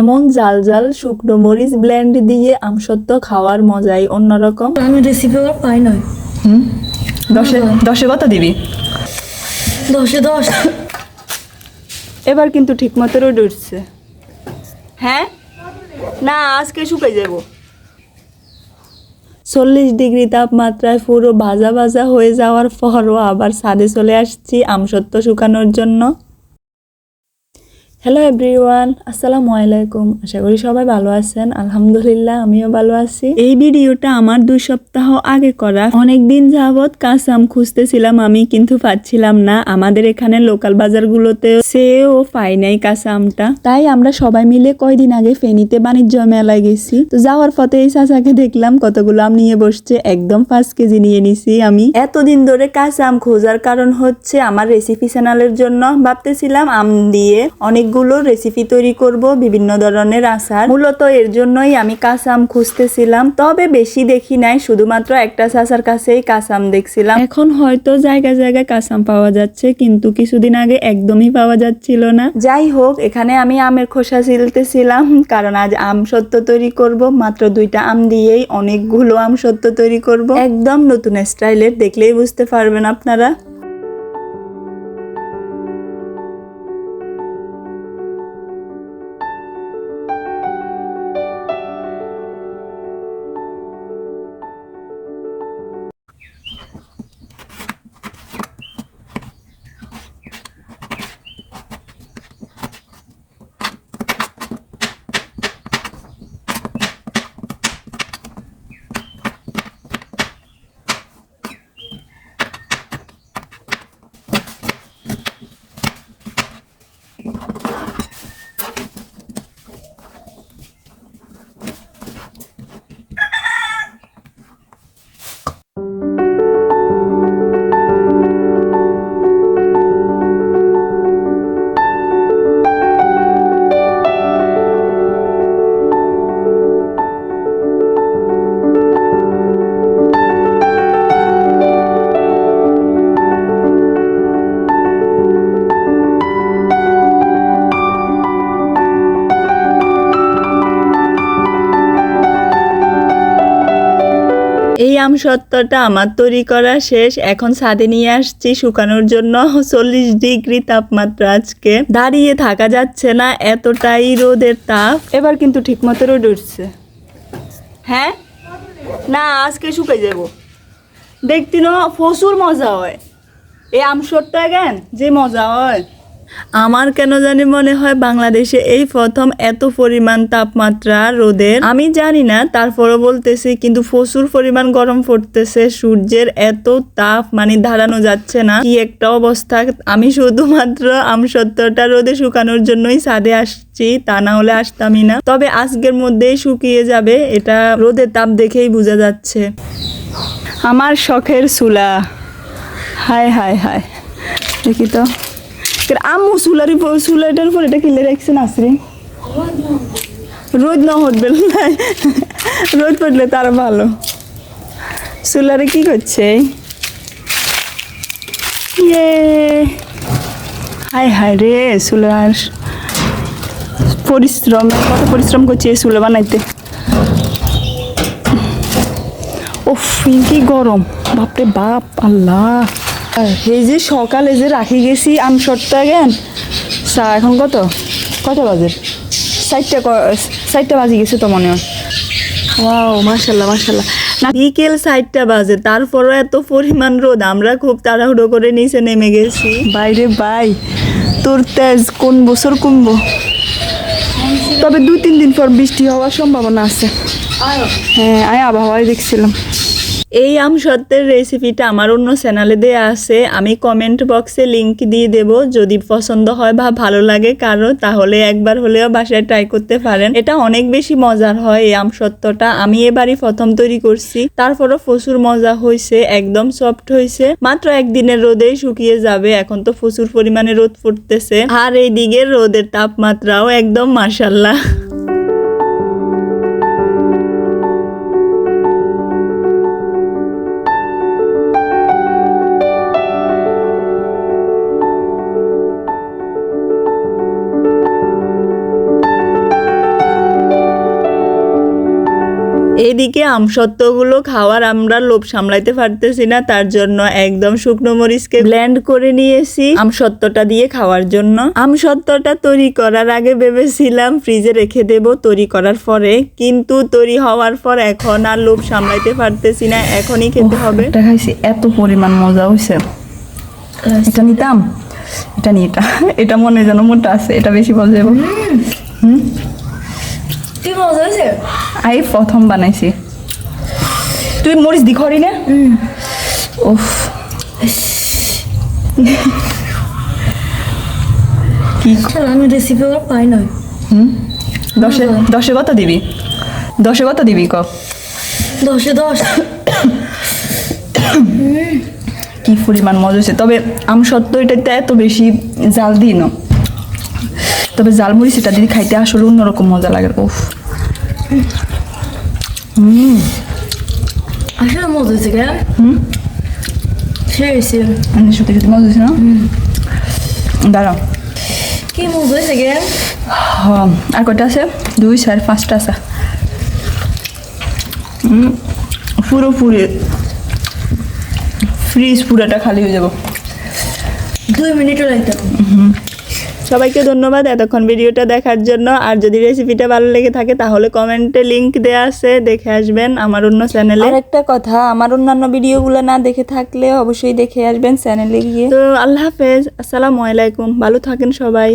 এমন জাল জাল শুকনো মরিচ ব্লেন্ড দিয়ে আমসত্ত্ব খাওয়ার মজাই অন্যরকম। আমি রেসিপি পাই নয় হুম? দশে দশে কত দিবি? দশে দশ। এবার কিন্তু ঠিক মতো রোদ উঠছে। হ্যাঁ? না আজকে শুকাই যাব। চল্লিশ ডিগ্রি তাপমাত্রায় পুরো ভাজা ভাজা হয়ে যাওয়ার পরও আবার ছাদে চলে আসছি আমসত্ত্ব শুকানোর জন্য। হ্যালো এভরিওয়ান আসসালামু আলাইকুম আশা করি সবাই ভালো আছেন। আলহামদুলিল্লাহ, আমিও ভালো আছি। এই ভিডিওটা আমার দুই সপ্তাহ আগে করা। অনেক দিন যাবৎ কাঁচাম খুঁজতেছিলাম আমি, কিন্তু পাচ্ছিলাম না। আমাদের এখানে লোকাল বাজারগুলোতে সেও পাই নাই কাঁচা আমটা তাই আমরা সবাই মিলে কয়দিন আগে ফেনীতে বাণিজ্য মেলায় গেছি। তো যাওয়ার পথে এই চাচাকে দেখলাম, কতগুলো আম নিয়ে বসছে। একদম পাঁচ কেজি নিয়ে নিছি আমি। এতদিন ধরে কাঁচা আম খোঁজার কারণ হচ্ছে, আমার রেসিপি চ্যানেলের জন্য ভাবতেছিলাম আম দিয়ে অনেকগুলো রেসিপি তৈরি করব, বিভিন্ন ধরনের আচার। মূলত এর জন্যই আমি কাসাম খুঁজতেছিলাম, তবে বেশি দেখি নাই, শুধুমাত্র একটা চাচার কাছেই কাসাম দেখছিলাম। এখন হয়তো জায়গায় জায়গায় কাসাম পাওয়া যাচ্ছে, কিন্তু কিছুদিন আগে একদমই পাওয়া যাচ্ছিল না। যাই হোক, এখানে আমি আমের খোসা ছিলতেছিলাম, কারণ আজ আম সত্য তৈরি করব, মাত্র দুইটা আম দিয়েই অনেকগুলো আম সত্য তৈরি করব। একদম নতুন স্টাইলের, দেখলেই বুঝতে পারবেন আপনারা। এই আম সত্ত্বটা আমার তৈরি করা শেষ। এখন ছাদে নিয়ে আসছি শুকানোর জন্য চল্লিশ ডিগ্রি তাপমাত্রা আজকে। দাঁড়িয়ে থাকা যাচ্ছে না, এতটাই রোদের তাপ। এবার কিন্তু ঠিকমতো রোদ উঠছে। হ্যাঁ? না, আজকে শুকাই যাব। দেখতি না, প্রচুর মজা হয়। এই আম সত্ত্ব জ্ঞান যে মজা হয়। আমার কেন জানি মনে হয় বাংলাদেশে এই প্রথম এত পরিমাণ তাপমাত্রা রোদের। আমি জানি না, তারপরও বলতেছি, কিন্তু প্রচুর পরিমাণ গরম পড়তেছে, সূর্যের এত তাপ মানে দাঁড়ানো যাচ্ছে না। কি একটা অবস্থা, আমি শুধুমাত্র আমসত্ত্বটা রোদে শুকানোর জন্যই ছাদে আসছি, তা না হলে আসতামই না। তবে আজকের মধ্যেই শুকিয়ে যাবে, এটা রোদের তাপ দেখেই বোঝা যাচ্ছে। আমার শখের চুলা। হায় হায় হায়। দেখি তো। আম্মু চুলার উপর চুলাটার উপর এটা কিলে রাখছেন আসরি রোদ না হটবে রোদ পড়লে তার ভালো। চুলারে কি করছে? ইয়ে। হায় হায় রে, চুলার পরিশ্রম, কত পরিশ্রম করছে এই চুলা বানাইতে। ওফ কি গরম। বাপরে বাপ, আল্লাহ। এই যে সকালে যে রাখি গেছি আম সট্টা জ্ঞান চা এখন কত? কত বাজে? চারটা চারটা বাজে গেছে তো মনে হয়। ওয়াও মাশাল্লাহ মাশাল্লাহ না বিকেল চারটা বাজে তারপরও এত পরিমাণ রোদ আমরা খুব তাড়াহুড়ো করে নিচে নেমে গেছি। বাইরে বাই তোর তেজ কোন বছর কমবো? তবে দু তিন দিন পর বৃষ্টি হওয়ার সম্ভাবনা আছে। হ্যাঁ আমি আবহাওয়ায় দেখছিলাম। এই আম সত্যের রেসিপিটা আমার অন্য চ্যানেলে দেয়া আছে। আমি কমেন্ট বক্সে লিংক দিয়ে দেব। যদি পছন্দ হয় বা ভালো লাগে কারও, তাহলে একবার হলেও বাসায় ট্রাই করতে পারেন। এটা অনেক বেশি মজার হয় এই আম সত্যটা আমি এবারই প্রথম তৈরি করছি। তারপরও প্রচুর মজা হয়েছে, একদম সফট হয়েছে। মাত্র একদিনের রোদেই শুকিয়ে যাবে। এখন তো প্রচুর পরিমাণে রোদ পড়তেছে। আর এই দিকের রোদের তাপমাত্রাও একদম মাসাল্লাহ এদিকে আমসত্ত্বগুলো খাওয়ার আমরা লোভ সামলাইতে পারতেছি না তার জন্য একদম শুকনো মরিচকে ব্লেন্ড করে নিয়েছি আমসত্ত্বটা দিয়ে খাওয়ার জন্য। আমসত্ত্বটা তৈরি করার আগে ভেবেছিলাম ফ্রিজে রেখে দেব তৈরি করার পরে কিন্তু তৈরি হওয়ার পর এখন আর লোভ সামলাইতে পারতেছি না এখনই খেতে হবে। এটা খাইছি এত পরিমাণ মজা হয়েছে এটা নিতাম? এটা নিয়ে এটা এটা মনে যেন মোটা আছে এটা বেশি ভালো যাব কি মজা হয়েছে? আই প্রথম বানাইছি। তুই মরিচ দি খরি না। ওফ কি আমি রেসিপি ওগুলো পাই নাই। দশে দশে কত দিবি? দশে কত দিবি ক? দশে দশ। কি পরিমাণ মজা হয়েছে। তবে আম সত্য এটাতে এত বেশি জাল দিই না। তবে জাল মরিচ এটা দিদি খাইতে আসলে অন্যরকম মজা লাগে। ওফ আসলে মজা হয়েছে কেন সে হয়েছে। মানে সত্যি সত্যি মজা হয়েছে না? দাঁড়াও। কি মজা হয়েছে কেন হ্যাঁ আর কটা আছে? দুই চার পাঁচটা আছে। হুম, পুরোপুরি ফ্রিজ পুরোটা খালি হয়ে যাব। দুই মিনিটও লাগতো সবাইকে ধন্যবাদ এতক্ষণ ভিডিওটা দেখার জন্য। আর যদি রেসিপিটা ভালো লেগে থাকে তাহলে কমেন্টে লিংক দেওয়া আছে দেখে আসবেন আমার অন্য চ্যানেলে আর একটা কথা আমার অন্যান্য ভিডিওগুলো না দেখে থাকলে অবশ্যই দেখে আসবেন চ্যানেলে গিয়ে। তো আল্লাহ হাফেজ আসসালামু আলাইকুম ভালো থাকেন সবাই।